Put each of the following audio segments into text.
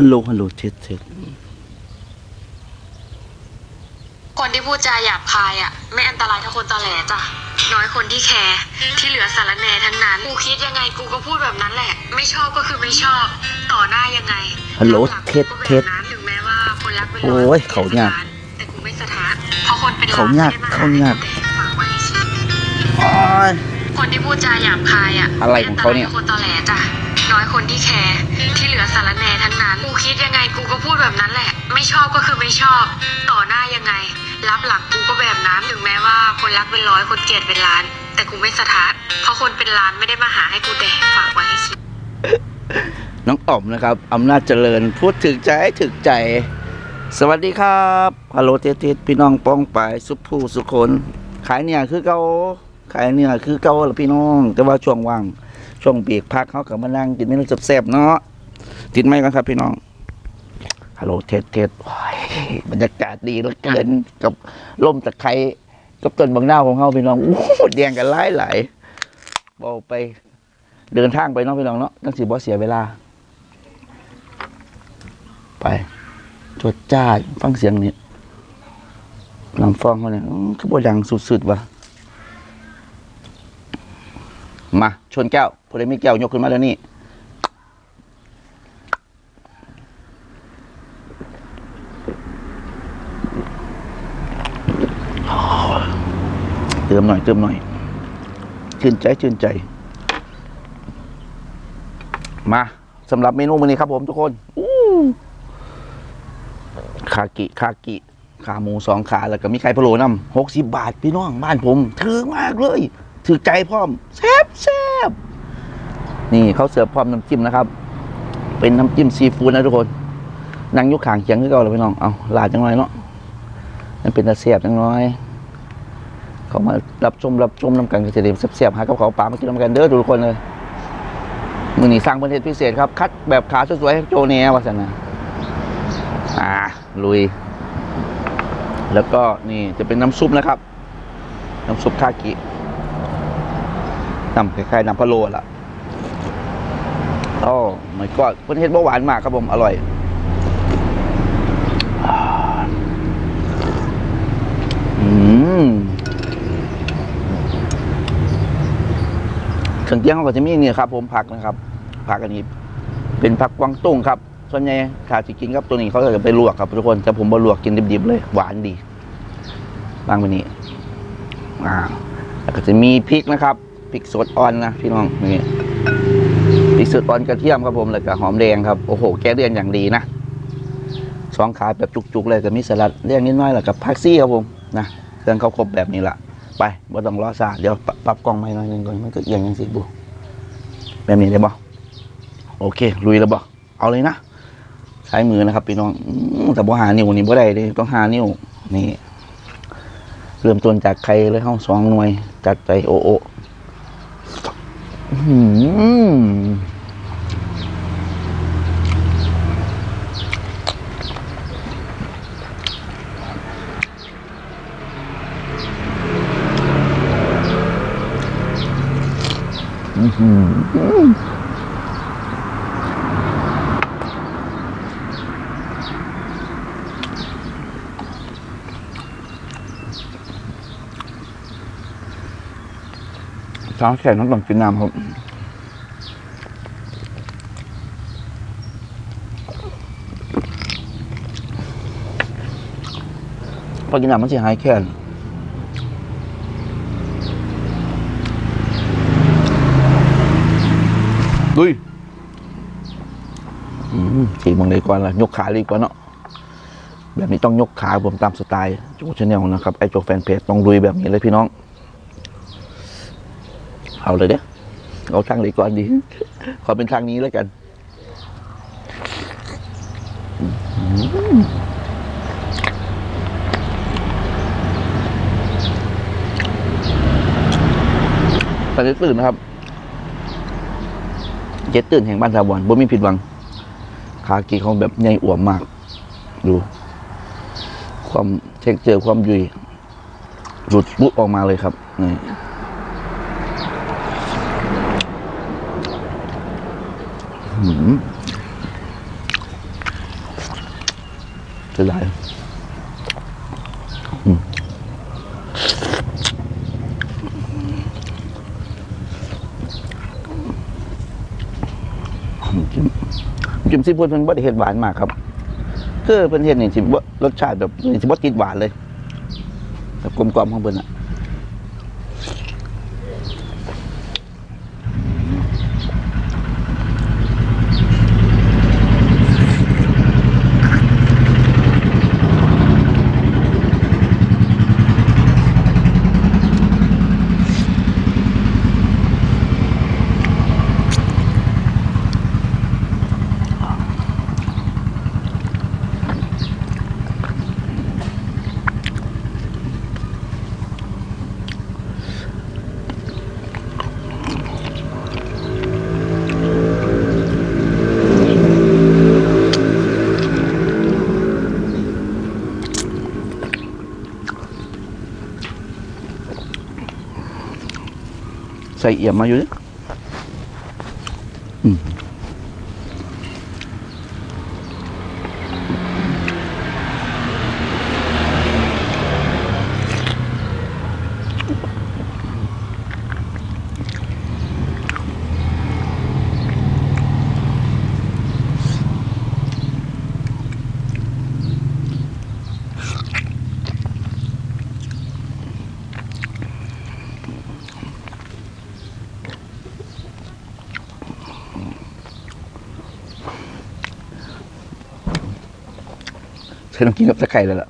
ฮัลโหลฮัลโหลเท็ดเท็ดคนที่พูดจาหยาบคายอะ ไม่อันตรายเท่าคนตอแหลจ้ะน้อยคนที่แคร์ที่เหลือสารแหนทั้งนั้นกูคิดยังไงกูก็พูดแบบนั้นแหละ ไม่ชอบก็คือไม่ชอบ ต่อหน้ายังไงฮัลโหลหลังเท็ดกูก็เท็ดแบบนั้นถึงแม้ว่าคนรักเป็นโอ้ยเขายากแต่กูไม่สะท้านเพราะคนเป็นเขายากไม่ได้มเขายากแต่ฝากไว้สิโอ้ยคนที่พูดจาหยาบคายอะอะไรของเขาเนี่ยไม่อัตรท่คนตอแหลจ้ะ น้อยคนที่แคร์ที่เหลือสารแหนทั้งนั้น กูคิดยังไงกูก็พูดแบบนั้นแหละ ไม่ชอบก็คือไม่ชอบ ต่อหน้ายังไง รับหลังกูก็แบบนั้นถึงแม้ว่าคนรักเป็นร้อยคนเกลียดเป็นล้าน แต่กูไม่สะท้านเพราะคนเป็นล้านไม่ได้มาหาให้กูแดกฝากไว้ให้คิดน้องอ๋อมนะครับอำนาจเจริญพูดถึงใจถึงใจ สวัสดีครับฮัลโหลเท็ดเท็ดพี่น้องป้องไปสุภูสุคนขายเนี่ยคือเก่าขายเนี่ยคือเก่าละพี่น้อง แต่ว่าช่วงว่าง ช่วงเบรกพักเขากับมานั่งกินเมนูแซ่บๆเนาะติดไหมกันครับพี่น้องฮัลโหลเท็ดเท็ดบรรยากาศดีเหลือเกินกับลมตะไคร้กับต้นบางหน้าของเขาพี่น้องโอู้หูแดงกันหลายหลายๆบอกไป เดินทางไปน้องพี่น้องเนาะตั้งสิบ่เสียเวลา ไปจดจ้าฟังเสียงนี่ลำฟองเขาเนี่ยอื้อคือบ่ดังสุดๆวะ มาชนแก้วผู้ใดมีแก้วยกขึ้นมาแล้วนี่เติมหน่อยเติมหน่อย ชื่นใจชื่นใจ มาสำหรับเมนูมื้อนี้ครับผมทุกคนคากิคากิขาหมูสองขาแล้วก็มีไข่พะโล้น้ำหกสิบบาทพี่น้องบ้านผมถือมากเลย ถือใจพร้อมแซ่บแซ่บนี่เขาเสิร์ฟพร้อมน้ำจิ้มนะครับ เป็นน้ำจิ้มซีฟู้ดนะทุกคนนั่งยุคขางเคียงคือเก่าเลยพี่น้องเอาลาดจังหน่อยเนาะมันเป็นตะเสียบจังน้อย เขามารับชมรับชมน้ำกันก็จะได้แซ่บๆหากับเขาปลามากินน้ำกันเด้อทุกคนเลยมือนี้สั่งประเทศพิเศษครับ คัดแบบขาสวยๆโจเนียวาสนาอ่าลุย แล้วก็นี่จะเป็นน้ำซุปนะครับ น้ำซุปคากิ น้ำคล้ายๆน้ำพะโล้ล่ะโอ้ไม่ก็ประเทศเบาหวานมากครับผม อร่อยอืมเครื่องเคียงเขาก็จะมีนี่ครับ ผมผักนะครับ ผักอันนี้ เป็นผักกวางตุ้งครับ ส่วนใหญ่ถ้าจะกินครับตัวนี้เขาจะไปลวกครับทุกคนแต่ผมบ่ลวกกินดิบๆเลย หวานดีบางวันนี้อ่าแล้วก็จะมีพริกนะครับ พริกสดอ่อนนะพี่น้องนี่พริกสดอ่อนกระเทียมครับผมแล้วก็หอมแดงครับโอ้โหแกเรียนอย่างดีนะสองขาแบบจุกๆเลยกับมีสลัดเรียงนิดหน้อยแล้วกับผักซี่ครับผมนะเครื่องเขาครบแบบนี้ละไปบ่ต้องรอซาเดี๋ยวปรับปรับกล้องใหม่หน่อยนึงก่อนมันก็เอียงยังสิบุแบบนี้ได้บ่โอเคลุยแล้วบ่เอาเลยนะใช้มือนะครับพี่น้องแต่บ่หานิ้วนี่บ่ได้เด้ต้องหานิ้วนี่เริ่มต้นจากไข่เลยเฮาสองหน่วยจัดใจโอโอ อื้ อหืออื้อหือเช้าแขกต้องต้องกินน้ำครับพอกินน้ำมันจะหายแค้นดุยอืมสีมังเลยก่อนละยกขาเลยกว่าเนาะแบบนี้ต้องยกขาผมตามสไตล์โจชแนลนะครับ ไอโจแฟนเพจต้องลุยแบบนี้เลยพี่น้อง เอาเลยเด้อเอาทางไหนก่อนดี ขอเป็นทางนี้แล้วกันตอนนี้ตื่นนะครับ เจ็ดตื่นแห่งบ้านสาวรบ่มีผิดหวัง ขากีเขาแบบใหญ่อวมมาก ดู ความเท็กเจอความยุยหลุดปุ๊ออกมาเลยครับนี่หืม จะได้จิ้มจิ้มซีฟู้ดมันบ่ได้เห็ดหวานมากครับคือเป็นเห็ดนี่สิบ่รสชาติแบบสิบ่ติดหวานเลยแบบกลมกล่อมของเพิ่นอะ ใส่เอี่ยมมาอยู่เนี่ย อืมใช้ต้องกินกับตะไคร้เลยล่ะ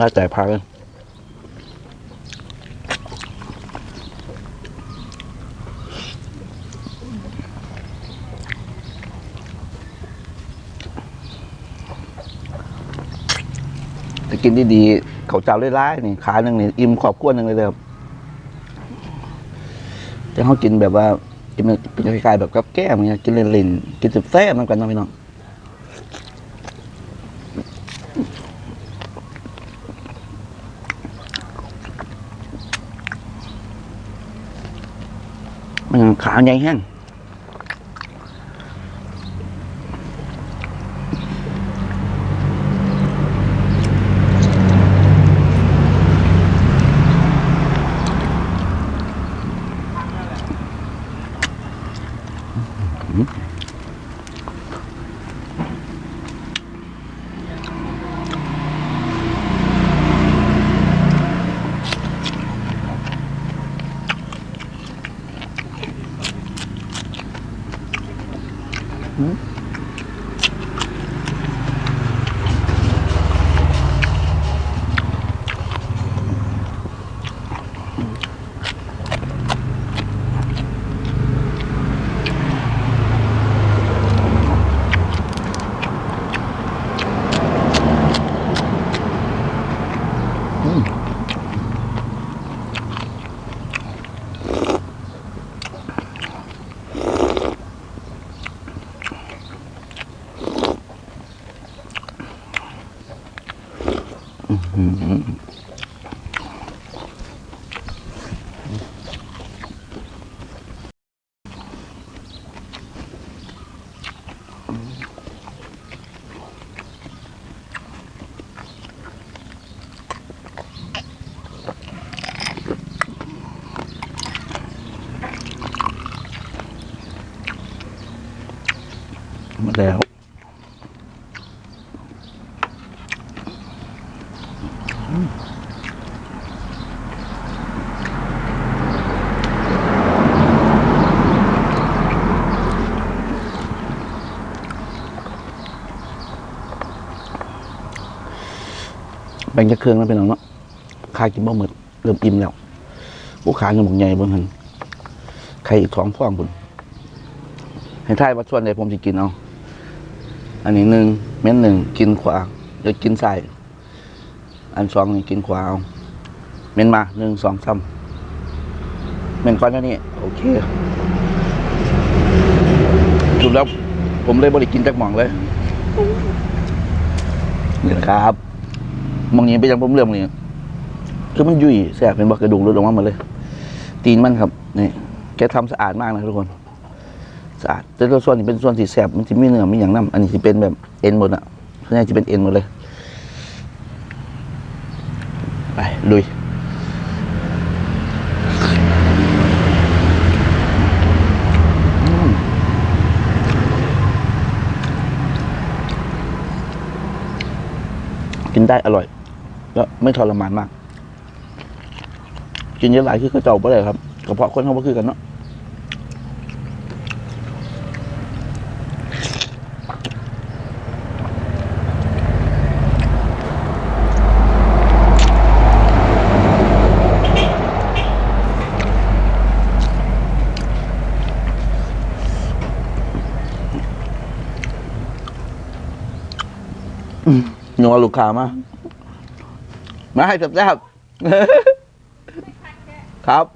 น่าใจพากันจะกินดีๆเขาเจ้าร้ายๆนี่ขาหนึ่งนี่อิ่มขอบกวหนึ่งเลยเลยครับแต่เขากินแบบว่า กินเป็นคล้ายๆแบบกับแก้มเนี่ยกินเล่นๆกินแซ่บๆมันกันเนาะพี่น้องมันขาวใหญ่แห้งหมดแล้ว แบ่งจากเครื่องแล้วเป็นน้องเนาะคากินบ่หมดเริ่มอิ่มแล้วผู้ขายังบอกใหญ่เบิ่งหันใครอีกสองพ่วงบุญให้ทายว่าส่วนใดผมจะกินเอา อันนี้หนึ่งเม็ดหนึ่งกินขวาเดี๋ยวกินใส่ อันสองนี่กินขวาเอาเมนมาหนึ่งสองสามเมนก้อนเท่านี้ โอเคสุดแล้วผมเลยบริกินจากหม่องเลยนี่แหละครับมองนี้ไปยังผมเรื่องนี้คือมันยุ่ยแสบเป็นบักกระดูกลดออกมาหมดเลย ตีนมันครับนี่แกทำสะอาดมากนะทุกคนสะอาดแต่ส่วนนี้เป็นส่วนที่แสบมันจะมีเนื้อมีอย่างน้ำอันนี้จะเป็นแบบเอ็นหมดอะส่วนใหญ่จะเป็นเอ็นหมดเลย ไป ลุยกินได้อร่อย แล้วไม่ทรมานมาก กินเยอะหลายคือก็เจ้าไปเลยครับกระเพาะคนเขาก็คือกันเนาะ ลูกค้ามา มาให้แซ่บๆครับ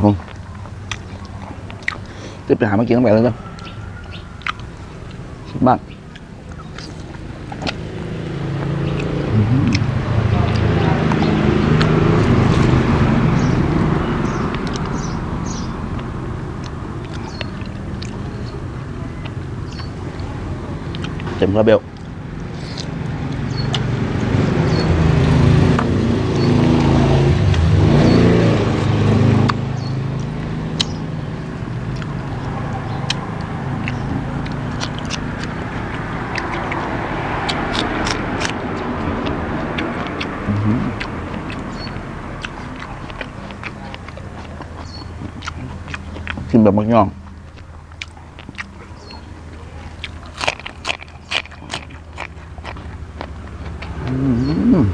ผม จะไปหามากินตั้งแต่แล้วเนาะมากเต็มคาราเบล กินแบบมักย่อง อืม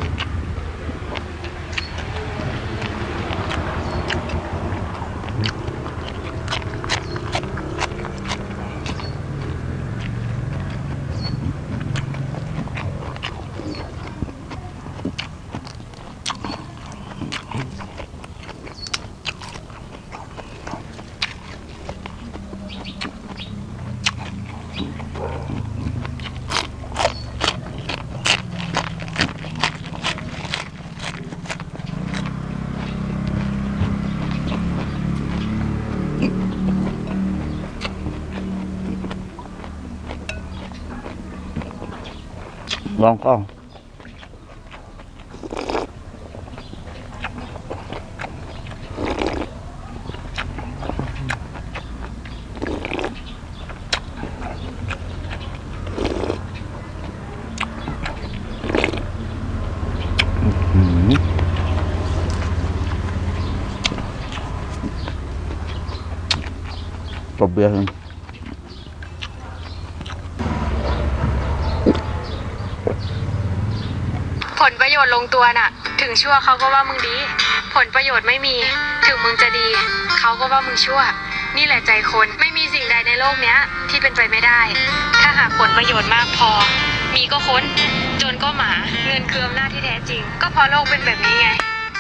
ลองกล้องตบเบียร์หนึ่ง ผล ประโยชน์ลงตัวน่ะ ถึงชั่วเขาก็ว่ามึงดี ผลประโยชน์ไม่มี ถึงมึงจะดี เขาก็ว่ามึงชั่ว นี่แหละใจคนไม่มีสิ่งใดในโลกเนี้ย ที่เป็นไปไม่ได้ ถ้าหากผลประโยชน์มากพอ มีก็ค้น จนก็หมา เงินคืออำนาจที่แท้จริง ก็เพราะโลกเป็นแบบนี้ไง